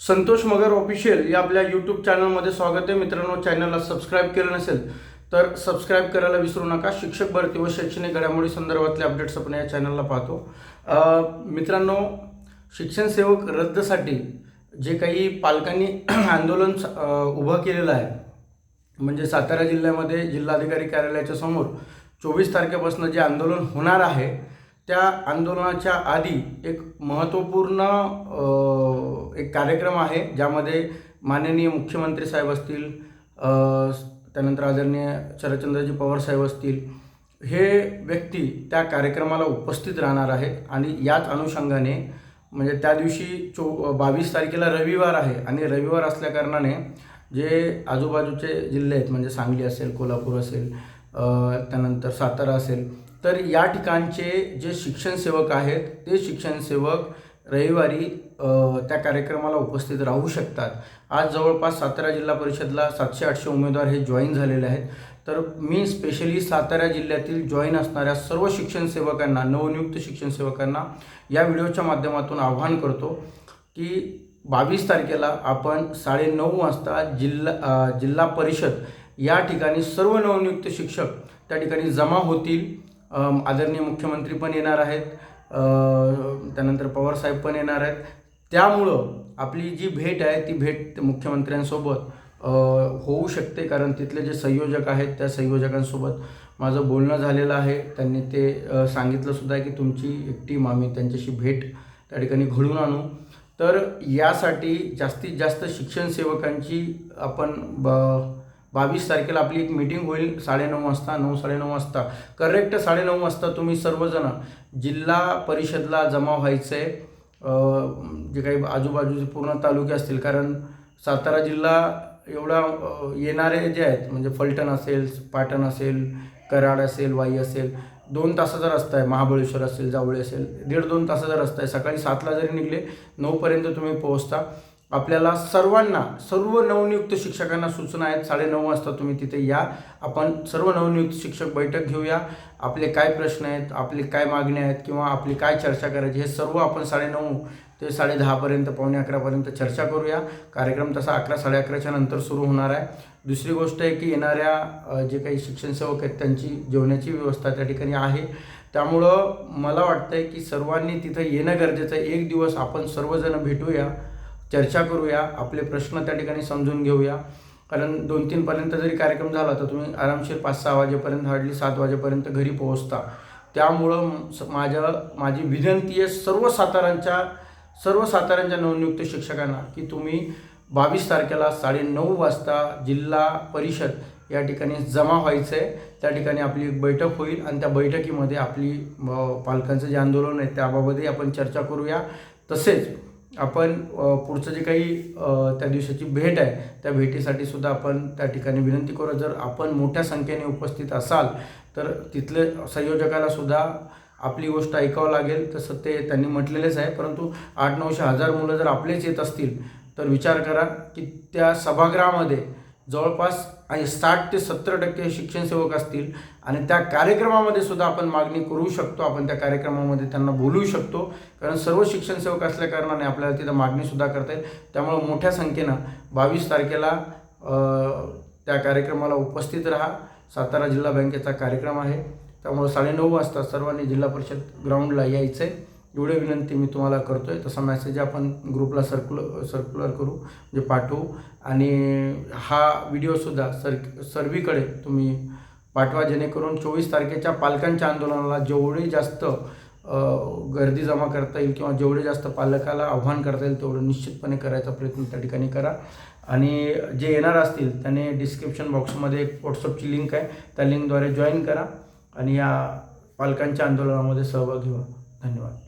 संतोष मगर official या आपल्या YouTube चॅनलमध्ये स्वागत आहे. मित्रांनो चॅनलला सबस्क्राईब केलं नसेल तर सबस्क्राईब करायला विसरू नका. शिक्षक भरती व शैक्षणिक घडामोडी संदर्भातले अपडेट्स आपण या चॅनलला पाहतो. मित्रांनो शिक्षण सेवक रद्दसाठी जे काही पालकांनी आंदोलन उभं केलेलं आहे म्हणजे सातारा जिल्ह्यामध्ये जिल्हाधिकारी कार्यालयाच्या समोर चोवीस तारखेपासून जे आंदोलन होणार आहे त्या आंदोलनाच्या आधी एक महत्त्वपूर्ण एक कार्यक्रम आहे ज्यामध्ये माननीय मुख्यमंत्री साहेब असतील त्यानंतर आदरणीय शरदचंद्रजी पवार साहेब असतील हे व्यक्ती त्या कार्यक्रमाला उपस्थित राहणार आहेत. आणि याच अनुषंगाने म्हणजे त्या दिवशी चो बावीस तारखेला रविवार आहे. आणि रविवार असल्याकारणाने जे आजूबाजूचे जिल्हे आहेत म्हणजे सांगली असेल कोल्हापूर असेल त्यानंतर सातारा असेल तर या ठिकाणचे जे शिक्षण सेवक आहेत ते शिक्षण सेवक रविवारी त्या कार्यक्रमाला उपस्थित राहू शकतात. आज जवळपास सातारा जिल्हा परिषदला सातशे आठशे उमेदवार हे जॉईन झालेले आहेत. तर मी स्पेशली सातारा जिल्ह्यातील जॉईन असणाऱ्या सर्व शिक्षण सेवकांना नवनियुक्त शिक्षण सेवकांना या व्हिडिओच्या माध्यमातून आव्हान करतो की बावीस तारखेला आपण साडेनऊ वाजता जिल्हा जिल्हा परिषद या ठिकाणी सर्व नवनियुक्त शिक्षक त्या ठिकाणी जमा होतील. आदरणीय मुख्यमंत्री पण येणार आहेत. त्यानंतर पवारसाहेब पण येणार आहेत. त्यामुळं आपली जी भेट आहे ती भेट मुख्यमंत्र्यांसोबत होऊ शकते. कारण तिथले जे संयोजक आहेत त्या संयोजकांसोबत माझं बोलणं झालेलं आहे. त्यांनी ते सांगितलं सुद्धा आहे की तुमची एक टीम आम्ही त्यांच्याशी भेट त्या ठिकाणी घडून आणू. तर यासाठी जास्तीत जास्त शिक्षण सेवकांची आपण ब बावीस तारखेला आपली एक मीटिंग होईल साडेनऊ वाजता नऊ साडेनऊ वाजता. करेक्ट साडेनऊ वाजता तुम्ही सर्वजण जिल्हा परिषदला जमा व्हायचं आहे जे काही आजूबाजूचे पूर्ण तालुके असतील कारण सातारा जिल्हा एवढा येणारे जे आहेत म्हणजे फलटण असेल पाटण असेल कराड असेल वाई असेल दोन तासाचा रस्ता आहे. महाबळेश्वर असेल जावळी असेल दीड दोन तासाचा रस्ता आहे. सकाळी सातला जरी निघले नऊपर्यंत तुम्ही पोहोचता. आपल्याला सर्वांना सर्व नवनियुक्त शिक्षकांना सूचना आहेत. साडेनऊ वाजता तुम्ही तिथे या. आपण सर्व नवनियुक्त शिक्षक बैठक घेऊया. आपले काय प्रश्न आहेत आपले काय मागण्या आहेत किंवा आपली काय चर्चा करायची हे सर्व आपण साडेनऊ ते साडे दहापर्यंत पावणे अकरापर्यंत चर्चा करूया. कार्यक्रम तसा अकरा साडे अकराच्या नंतर सुरू होणार आहे. दुसरी गोष्ट आहे की येणाऱ्या जे काही शिक्षण सेवक आहेत त्यांची जेवणाची व्यवस्था त्या ठिकाणी आहे. त्यामुळं मला वाटतं आहे की सर्वांनी तिथं येणं गरजेचं आहे. एक दिवस आपण सर्वजण भेटूया. चर्चा करूया आपले प्रश्न त्या ठिकाणी समजून घेऊया. कारण दोन तीनपर्यंत जरी कार्यक्रम झाला तर तुम्ही आरामशीर पाच सहा वाजेपर्यंत हार्डली सात वाजेपर्यंत घरी पोहोचता. त्यामुळं स- माझ्या माझी विनंती आहे सर्व सातारांच्या सर्व साताऱ्यांच्या नवनियुक्त शिक्षकांना की तुम्ही बावीस तारखेला साडेनऊ वाजता जिल्हा परिषद या ठिकाणी जमा व्हायचं आहे त्या ठिकाणी आपली एक बैठक होईल आणि त्या बैठकीमध्ये आपली पालकांचं जे आंदोलन आहे त्याबाबतही आपण चर्चा करूया. तसेच आपण पुढचं जे काही त्या दिवसाची भेट आहे त्या भेटीसाठी सुद्धा आपण त्या ठिकाणी विनंती करू. जर आपण मोठ्या संख्येने उपस्थित असाल तर तिथले संयोजकाला सुद्धा आपली गोष्ट ऐकावं लागेल. तसं ते त्यांनी म्हटलेलेच आहे. परंतु आठ नऊशे हजार मुलं जर आपलेच येत असतील तर विचार करा की त्या सभागृहामध्ये जवळपास आणि साठ ते सत्तर टक्के शिक्षण सेवक असतील. आणि त्या कार्यक्रमामध्ये सुद्धा आपण मागणी करू शकतो. आपण त्या कार्यक्रमामध्ये त्यांना बोलू शकतो. कारण सर्व शिक्षण सेवक असल्या कारणाने आपल्याला तिथं मागणीसुद्धा करता येईल. त्यामुळं मोठ्या संख्येनं बावीस तारखेला त्या कार्यक्रमाला उपस्थित राहा. सातारा जिल्हा बँकेचा कार्यक्रम आहे. त्यामुळं साडेनऊ वाजता सर्वांनी जिल्हा परिषद ग्राउंडला यायचं आहे एवढी विनंती मी तुम्हाला करतो आहे तसा मेसेज आपण ग्रुपला सर्क्युलर सर्क्युलर करू म्हणजे पाठवू. आणि हा व्हिडिओसुद्धा सर सर्वीकडे तुम्ही पाठवा जेणेकरून चोवीस तारखेच्या पालकांच्या आंदोलनाला जेवढी जास्त गर्दी जमा करता येईल किंवा जेवढे जास्त पालकाला आव्हान करता येईल तेवढं निश्चितपणे करायचा प्रयत्न त्या ठिकाणी करा. आणि जे येणार असतील त्याने डिस्क्रिप्शन बॉक्समध्ये एक व्हॉट्सअपची लिंक आहे. त्या लिंकद्वारे जॉईन करा आणि या पालकांच्या आंदोलनामध्ये सहभागी व्हा. धन्यवाद.